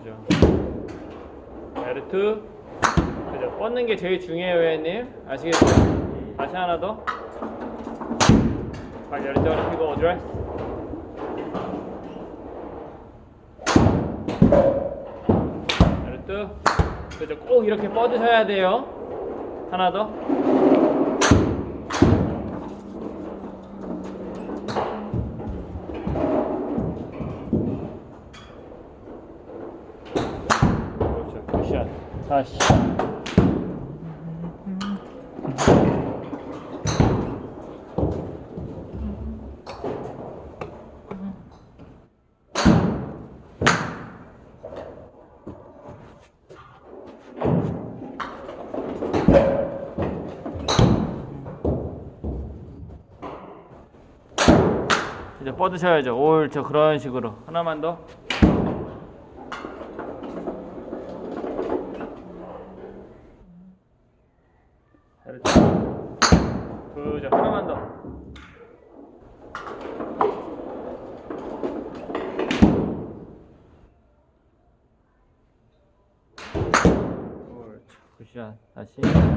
그죠. L2. 그죠. 뻗는 게 제일 중요해요, 회원님. 아시겠죠? 다시 하나 더. 발 열정을 피고 어드레스. L2. 그죠. 꼭 이렇게 뻗으셔야 돼요. 하나 더. 그렇죠. 굿샷. 다시. 이제 뻗으셔야죠. 올 저 그런 식으로 하나만 더. 그렇죠. 그죠. 하나만 더. 옳죠. 굿샷. 다시.